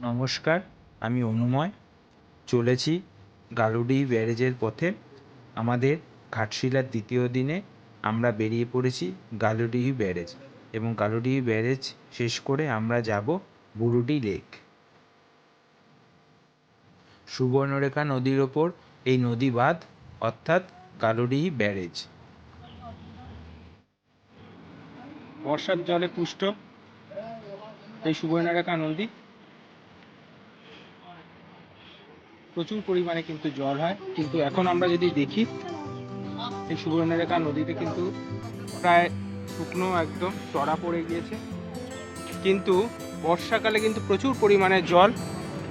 নমস্কার, আমি অনুময়। চলেছি গালুডিহ ব্যারেজের পথে। আমাদের ঘাটশিলার দ্বিতীয় দিনে আমরা বেরিয়ে পড়েছি গালুডিহ ব্যারেজ এবং গালুডিহ ব্যারেজ শেষ করে আমরা যাব বুরুডি লেক। সুবর্ণরেখা নদীর ওপর এই নদী বাঁধ, অর্থাৎ গালুডিহ ব্যারেজ। বর্ষার জলে পুষ্ট এই সুবর্ণরেখা নদী। প্রচুর পরিমাণে কিন্তু জল হয়। কিন্তু এখন আমরা যদি দেখি, এই সুবর্ণরেখা নদীতে কিন্তু প্রায় শুকনো একদম চড়া পড়ে গিয়েছে। কিন্তু বর্ষাকালে কিন্তু প্রচুর পরিমাণে জল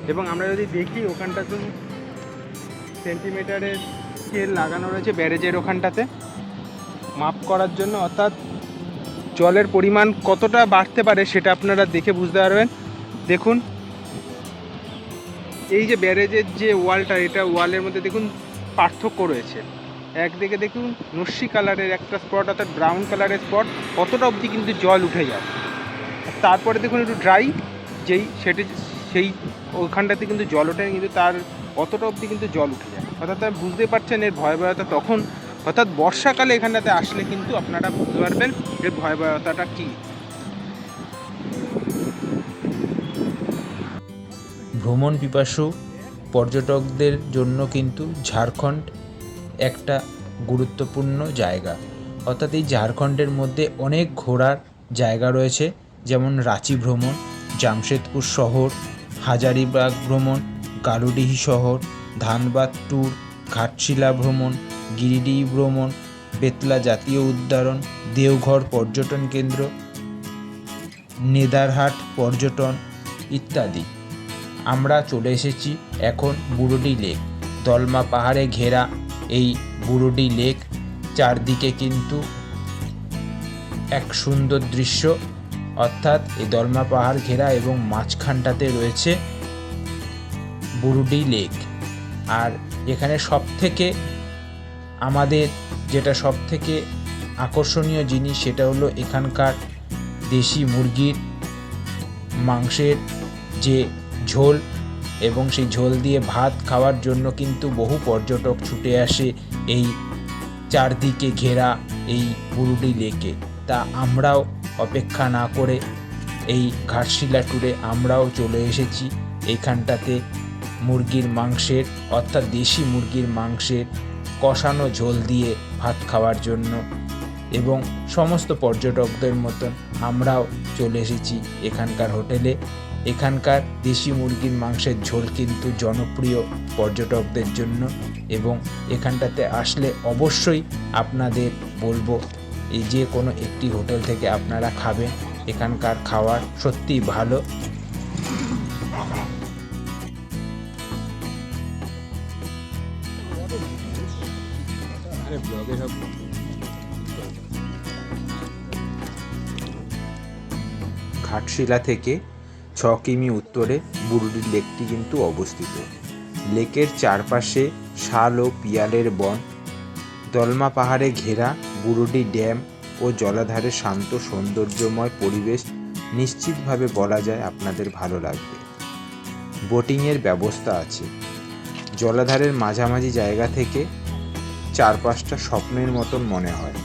এবং আমরা যদি দেখি ওখানটাতে সেন্টিমিটারের স্কেল লাগানো রয়েছে ব্যারেজের ওখানটাতে, মাপ করার জন্য। অর্থাৎ জলের পরিমাণ কতটা বাড়তে পারে সেটা আপনারা দেখে বুঝতে পারবেন। দেখুন এই যে ব্যারেজের যে ওয়ালটা, এটা ওয়ালের মধ্যে দেখুন পার্থক্য রয়েছে। একদিকে দেখুন নস্যি কালারের একটা স্পট অর্থাৎ ব্রাউন কালারের স্পট কতটা অবধি কিন্তু জল উঠে যায় তারপরে দেখুন একটু ড্রাই যেই সেটি, সেই ওখানটাতে কিন্তু জল ওঠে কিন্তু তার অতটা অবধি কিন্তু জল উঠে যায় অর্থাৎ বুঝতে পারছেন এর ভয়াবহতা তখন, অর্থাৎ বর্ষাকালে এখানটাতে আসলে কিন্তু আপনারা বুঝতে পারবেন এর ভয়াবহতাটা কী। ভ্রমণ পিপাসু পর্যটকদের জন্য কিন্তু ঝাড়খণ্ড একটা গুরুত্বপূর্ণ জায়গা। অর্থাৎ এই ঝাড়খণ্ডের মধ্যে অনেক ঘোরার জায়গা রয়েছে, যেমন রাঁচি ভ্রমণ, জামশেদপুর শহর, হাজারিবাগ ভ্রমণ, গারুডিহি শহর, ধানবাদ ট্যুর, ঘাটশিলা ভ্রমণ গিরিডিহ ভ্রমণ, বেতলা জাতীয় উদ্যান দেওঘর পর্যটন কেন্দ্র, নেদারহাট পর্যটন ইত্যাদি। আমরা চলে এসেছি এখন বুরুডি লেক। দলমা পাহাড়ে ঘেরা এই বুরুডি লেক। চারদিকে কিন্তু এক সুন্দর দৃশ্য। অর্থাৎ এই দলমা পাহাড় ঘেরা এবং মাঝখানটাতে রয়েছে বুরুডি লেক। আর এখানে সব থেকে আমাদের যেটা সব থেকে আকর্ষণীয় জিনিস সেটা হলো এখানকার দেশি মুরগির মাংসের যে ঝোল এবং সেই ঝোল দিয়ে ভাত খাওয়ার জন্য কিন্তু বহু পর্যটক ছুটে আসে এই চারদিকে ঘেরা এই বুরুডি লেকে। তা আমরাও অপেক্ষা না করে এই ঘাটশিলা ট্যুরে আমরাও চলে এসেছি। এইখানটাতে মুরগির মাংসের, অর্থাৎ দেশি মুরগির মাংসের কষানো ঝোল দিয়ে ভাত খাওয়ার জন্য এবং সমস্ত পর্যটকদের মতন আমরাও চলে এসেছি এখানকার হোটেলে। এখানকার দেশি মুরগির মাংসের ঝোল কিন্তু জনপ্রিয় পর্যটকদের জন্য এবং এখানটাতে আসলে অবশ্যই আপনাদের বলব, এই যে কোনো একটি হোটেল থেকে আপনারা খাবেন, এখানকার খাবার সত্যিই ভালো। ঘাটশিলা থেকে ছ কিমি উত্তরে বুরুডি লেকটি কিন্তু অবস্থিত। লেকের চারপাশে শাল ও পিয়ালের বন। দলমা পাহাড়ে ঘেরা বুরুডি ড্যাম ও জলাধারের শান্ত সৌন্দর্যময় পরিবেশ নিশ্চিতভাবে বলা যায় আপনাদের ভালো লাগবে। বোটিংয়ের ব্যবস্থা আছে। জলাধারের মাঝামাঝি জায়গা থেকে চারপাশটা স্বপ্নের মতন মনে হয়।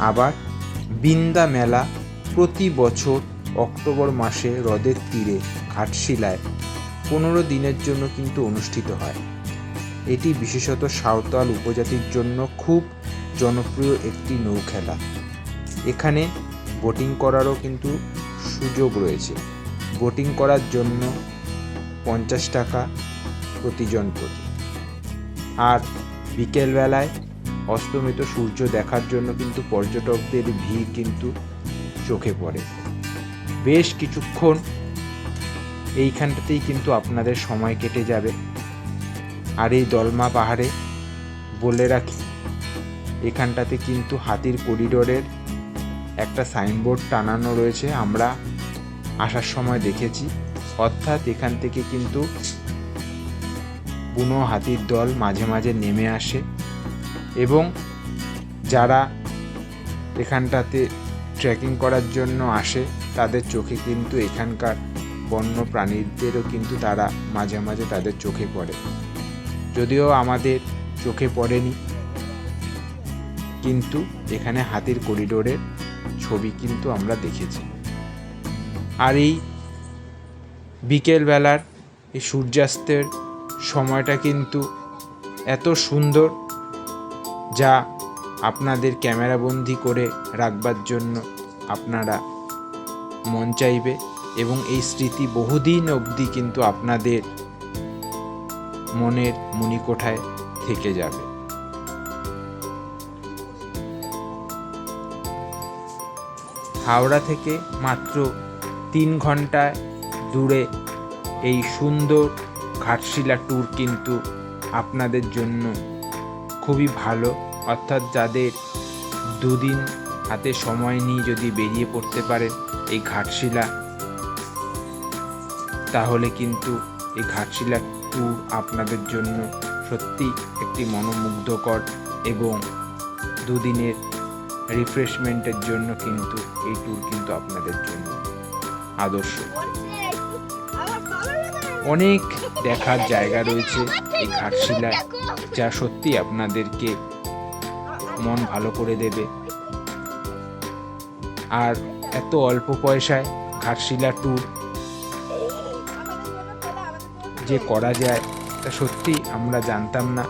আবার বিন্দা মেলা প্রতি বছর অক্টোবর মাসে হ্রদের তীরে ঘাটশিলায় পনেরো দিনের জন্য কিন্তু অনুষ্ঠিত হয়। এটি বিশেষত সাঁওতাল উপজাতির জন্য খুব জনপ্রিয় একটি নৌখেলা। এখানে বোটিং করারও কিন্তু সুযোগ রয়েছে। বোটিং করার জন্য পঞ্চাশ টাকা প্রতিজন প্রতি। আর বিকেলবেলায় অস্তমিত সূর্য দেখার জন্য কিন্তু পর্যটকদের ভিড় কিন্তু চোখে পড়ে। বেশ কিছুক্ষণ এইখানটাতেই কিন্তু আপনাদের সময় কেটে যাবে। আর এই দলমা পাহাড়ে বলে রাখি, এখানটাতে কিন্তু হাতির করিডোরের একটা সাইনবোর্ড টানানো রয়েছে, আমরা আসার সময় দেখেছি। অর্থাৎ এখান থেকে কিন্তু বুনো হাতির দল মাঝে মাঝে নেমে আসে এবং যারা এখানটাতে ট্রেকিং করার জন্য আসে তাদের চোখে কিন্তু এখানকার বন্য প্রাণীদেরও কিন্তু তারা মাঝে মাঝে তাদের চোখে পড়ে। যদিও আমাদের চোখে পড়েনি, কিন্তু এখানে হাতির করিডোরের ছবি কিন্তু আমরা দেখেছি। আর এই বিকেলবেলার এই সূর্যাস্তের সময়টা কিন্তু এত সুন্দর যা আপনাদের ক্যামেরাবন্দি করে রাখবার জন্য আপনারা মন চাইবে এবং এই স্মৃতি বহুদিন অবধি কিন্তু আপনাদের মনের মণিকোঠায় থেকে যাবে। হাওড়া থেকে মাত্র তিন ঘন্টায় দূরে এই সুন্দর ঘাটশিলা ট্যুর কিন্তু আপনাদের জন্য খুবই ভালো। অর্থাৎ যাদের দুদিন হাতে সময় নিয়ে যদি বেরিয়ে পড়তে পারেন এই ঘাটশিলা। তাহলে কিন্তু এই ঘাটশিলা ট্যুর আপনাদের জন্য সত্যি একটি মনোমুগ্ধকর এবং দুদিনের রিফ্রেশমেন্টের জন্য কিন্তু এই ট্যুর কিন্তু আপনাদের জন্য আদর্শ। অনেক দেখার জায়গা রয়েছে এই ঘাটশিলায় যা সত্যি আপনাদেরকে মন ভালো করে দেবে। আর এত অল্প পয়সায় ঘাটশিলা ট্যুর যে করা যায়, তা সত্যি আমরা জানতাম না।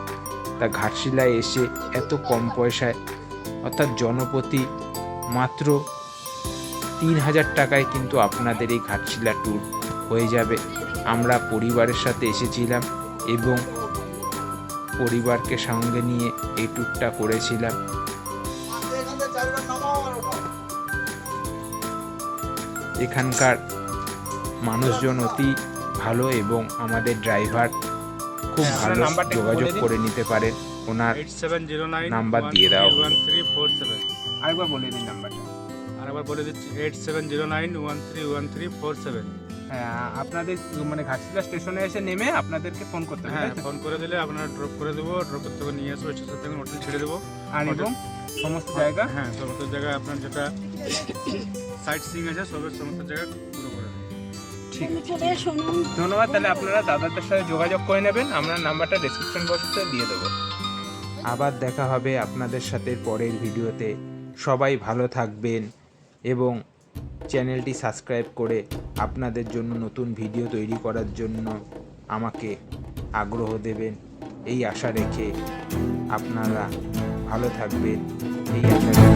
তা ঘাটশিলায় এসে এত কম পয়সায়, অর্থাৎ জনপ্রতি মাত্র তিন হাজার টাকায় কিন্তু আপনাদের এই ঘাটশিলা ট্যুর হয়ে যাবে। আমরা পরিবারের সাথে এসেছিলাম এবং পরিবারকে সঙ্গে নিয়ে এই ট্যুরটা করেছিলাম। এখানকার মানুষজন অতি ভালো এবং আমাদের ড্রাইভার খুব হ্যাঁ, ভালো যোগাযোগ করে নিতে পারেন ওনার eight seven zero nine number দিয়ে দাও। ওয়ান থ্রি ফোর সেভেন আরেকবার বলে দিন নাম্বারটা। বলে দিচ্ছি eight seven zero nine one three one three four seven হ্যাঁ আপনাদের মানে ঘাটশিলা স্টেশনে এসে নেমে আপনাদেরকে ফোন করতে হবে হ্যাঁ ফোন করে দিলে আপনারা ড্রপ করে দেবো ড্রপ করতে নিয়ে আসব স্টেশন থেকে হোটেল ছেড়ে দেবো। আর এবং সমস্ত জায়গা? হ্যাঁ সমস্ত জায়গায় আপনার যেটা সাইট সিং আছে সবের সমস্ত জায়গা পুরো করে ঠিক। ধন্যবাদ তাহলে আপনারা দাদাদের সাথে যোগাযোগ করে নেবেন আমরা নাম্বারটা ডেসক্রিপশন বক্সে দিয়ে দেবো। আবার দেখা হবে আপনাদের সাথে পরের ভিডিওতে। সবাই ভালো থাকবেন এবং চ্যানেলটি সাবস্ক্রাইব করে আপনাদের জন্য নতুন ভিডিও তৈরি করার জন্য আমাকে আগ্রহ দেবেন। এই আশা রেখে আপনারা ভালো থাকবেন। এই আশা রেখে আজকের বাই